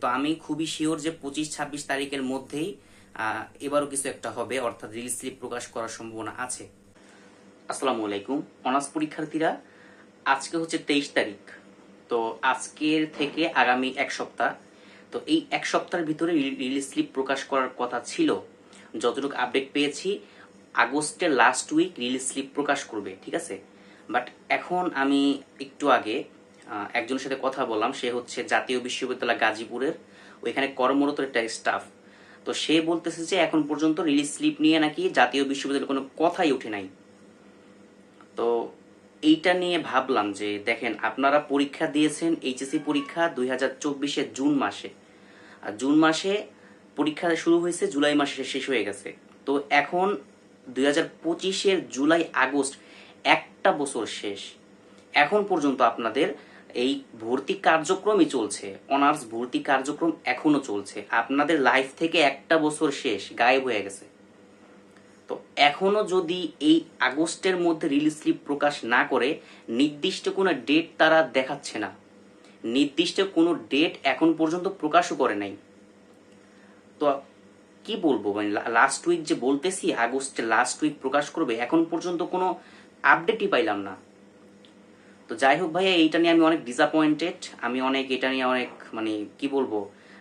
তো আমি খুবই শিওর যে পঁচিশ, ছাব্বিশ তারিখের মধ্যেই এবারও কিছু একটা হবে, অর্থাৎ রিলিজ স্লিপ প্রকাশ করার সম্ভাবনা আছে। আসসালামু আলাইকুম অনার্স পরীক্ষার্থীরা, আজকে হচ্ছে তেইশ তারিখ। তো আজকের থেকে আগামী এক সপ্তাহ, তো এই এক সপ্তাহের ভিতরে রিলিজ স্লিপ প্রকাশ করার কথা ছিল। যতটুকু আপডেট পেয়েছি, আগস্টের লাস্ট উইক রিলিজ স্লিপ প্রকাশ করবে, ঠিক আছে? বাট এখন আমি একটু আগে একজনের সাথে কথা বললাম, সে হচ্ছে জাতীয় বিশ্ববিদ্যালয় গাজীপুরের। ওইখানে কর্মরত একটা স্টাফ তো সে বলতেছে যে, এখন পর্যন্ত রিলিজ স্লিপ নিয়ে নাকি জাতীয় বিশ্ববিদ্যালয়ের কোনো কথাই ওঠে নাই। তো এইটা নিয়ে ভাবলাম যে, দেখেন, আপনারা পরীক্ষা দিয়েছেন এইচএসসি পরীক্ষা দুই হাজার চব্বিশের জুন মাসে। আর জুন মাসে পরীক্ষা শুরু হয়েছে, জুলাই মাসে শেষ হয়ে গেছে। তো এখন দুই হাজার পঁচিশের জুলাই আগস্ট একটা বছর শেষ। এখন পর্যন্ত আপনাদের এই ভর্তি কার্যক্রমই চলছে। অনার্স ভর্তি কার্যক্রম এখনও চলছে। আপনাদের লাইফ থেকে একটা বছর শেষ, গায়েব হয়ে গেছে। তো এখনও যদি এই আগস্টের মধ্যে রিলিজ স্লিপ প্রকাশ না করে, নির্দিষ্ট কোনো ডেট তারা দেখাচ্ছে না। নির্দিষ্ট কোনো ডেট এখন পর্যন্ত প্রকাশও করে নাই। তো কি বলব? মানে লাস্ট উইক যে বলতেছি আগস্টে লাস্ট উইক প্রকাশ করবে, এখন পর্যন্ত কোনো আপডেটই পাইলাম না। তো যাই হোক ভাইয়া, এইটা নিয়ে আমি অনেক ডিসঅ্যাপয়েন্টেড আমি অনেক, এটা নিয়ে অনেক মানে কি বলব,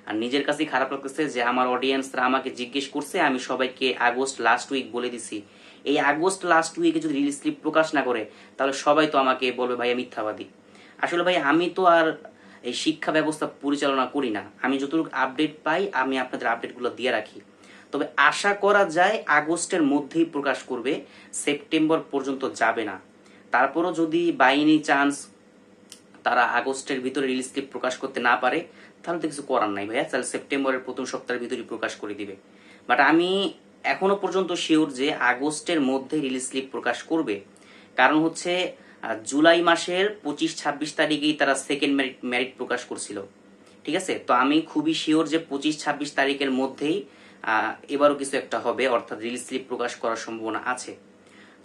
আর নিজের কাছেই খারাপ লাগতেছে যে আমার অডিয়েন্সরা আমাকে জিজ্ঞেস করছে, আমি সবাইকে আগস্ট লাস্ট উইক বলে দিছি। এই আগস্ট লাস্ট উইকে যদি রিলিজ স্লিপ প্রকাশ না করে, তাহলে সবাই তো আমাকে বলবে, ভাইয়া, মিথ্যাবাদী। আসলে ভাই আমি তো আর এই শিক্ষা ব্যবস্থা পরিচালনা করি না। আমি যতটুকু আপডেট পাই, আমি আপনাদের আপডেটগুলো দিয়ে রাখি। তবে আশা করা যায়, আগস্টের মধ্যেই প্রকাশ করবে সেপ্টেম্বর পর্যন্ত যাবে না। তারপরও যদি বাই এনি চান্স তারা আগস্টের ভিতরে রিলিজ স্লিপ প্রকাশ করতে না পারে, তাহলে তো কিছু করার নাই ভাইয়া। তাহলে সেপ্টেম্বরের প্রথম সপ্তাহের ভিতরে প্রকাশ করে দিবে। বাট আমি এখনও পর্যন্ত শিওর যে আগস্টের মধ্যে রিলিজ স্লিপ প্রকাশ করবে। কারণ হচ্ছে জুলাই মাসের পঁচিশ, ছাব্বিশ তারিখেই তারা সেকেন্ড মেরিট মেরিট প্রকাশ করছিল। ঠিক আছে? তো আমি খুবই শিওর যে পঁচিশ, ছাব্বিশ তারিখের মধ্যেই এবারও কিছু একটা হবে, অর্থাৎ রিলিজ স্লিপ প্রকাশ করার সম্ভাবনা আছে।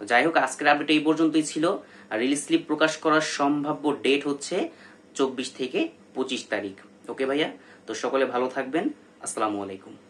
যাই হোক, আজকের আপডেট এই পর্যন্তই ছিল। আর রিলিজ স্লিপ প্রকাশ করার সম্ভাব্য ডেট হচ্ছে চব্বিশ থেকে পঁচিশ তারিখ। ওকে ভাইয়া? তো সকলে ভালো থাকবেন। আসসালামু আলাইকুম।